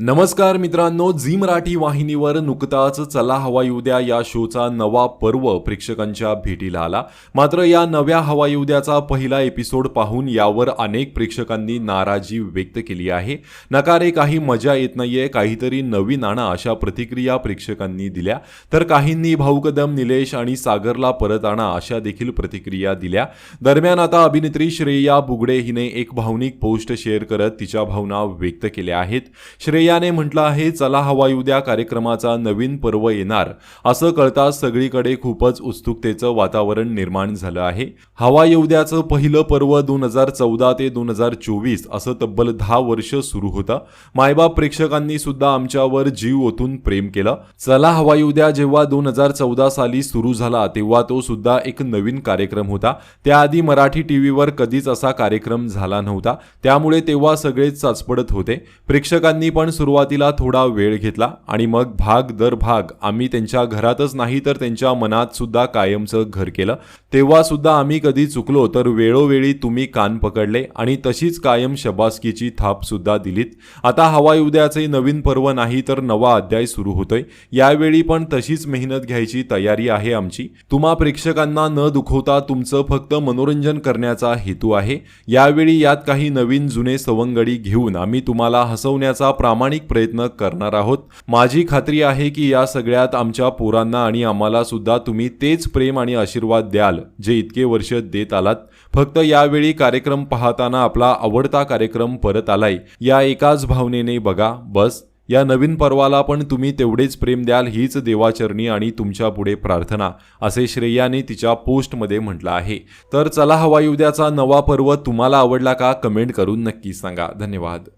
नमस्कार मित्रांनो झी मराठी वाहिनीवर नुकताच चला हवा उद्या या शोचा नवा पर्व प्रेक्षकांच्या भेटीला आला. मात्र या नव्या हवा उद्याचा पहिला एपिसोड पाहून यावर अनेक प्रेक्षकांनी नाराजी व्यक्त केली आहे. नकारे काही मजा येत नाहीये काहीतरी नवीन आणा अशा प्रतिक्रिया प्रेक्षकांनी दिल्या. तर काहींनी भाऊ कदम निलेश आणि सागरला परत आणा अशा देखील प्रतिक्रिया दिल्या. दरम्यान आता अभिनेत्री श्रेया बुगडे हिने एक भावनिक पोस्ट शेअर करत तिच्या भावना व्यक्त केल्या आहेत. श्रेया श्रेयाने म्हटलं आहे चला हवा उद्या द्या कार्यक्रमाचा नवीन पर्व येणार. असं कळताच सगळीकडे खूपच उत्सुकतेचं वातावरण निर्माण झालं आहे. हवा उद्याचं पहिलं पर्व दोन हजार चौदा ते दोन हजार चोवीस असं तब्बल दहा वर्ष सुरू होतं. मायबाप प्रेक्षकांनी सुद्धा आमच्यावर जीव ओतून प्रेम केलं. चला हवा उद्या जेव्हा दोन हजार चौदा साली सुरू झाला तेव्हा तो सुद्धा एक नवीन कार्यक्रम होता. त्याआधी मराठी टीव्हीवर कधीच असा कार्यक्रम झाला नव्हता. त्यामुळे तेव्हा सगळेच चाचपडत होते. प्रेक्षकांनी पण सुरुवातीला थोडा वेळ घेतला आणि मग भाग दर भाग आम्ही त्यांच्या घरातच नाही तर त्यांच्या मनात सुद्धा कायमचं घर केलं. तेव्हा सुद्धा आम्ही कधी चुकलो तर वेळोवेळी तुम्ही कान पकडले आणि तशीच कायम शबासकीची थाप सुद्धा दिलीत. आता हवाई उद्याचे नवीन पर्व नाही तर नवा अध्याय सुरू होतोय. यावेळी पण तशीच मेहनत घ्यायची तयारी आहे आमची. तुम्हा प्रेक्षकांना न दुखवता तुमचं फक्त मनोरंजन करण्याचा हेतू आहे. यावेळी यात काही नवीन जुने सवंगडी घेऊन आम्ही तुम्हाला हसवण्याचा प्रामाणिक प्रयत्न करणार आहोत. माझी खात्री आहे की या सगळ्यात आमच्या पोरांना आणि आम्हाला सुद्धा तुम्ही तेच प्रेम आणि आशीर्वाद द्याल जे इतके वर्ष देत आलात. फक्त यावेळी कार्यक्रम पाहताना आपला आवडता कार्यक्रम परत आलाय. या एकाच भावनेने बघा बस. या नवीन पर्वाला पण तुम्ही तेवढेच प्रेम द्याल हीच देवाचरणी आणि तुमच्यापुढे प्रार्थना असे श्रेयाने तिच्या पोस्टमध्ये म्हटलं आहे. तर चला हवा उद्याचा नवा पर्व तुम्हाला आवडला का कमेंट करून नक्की सांगा. धन्यवाद.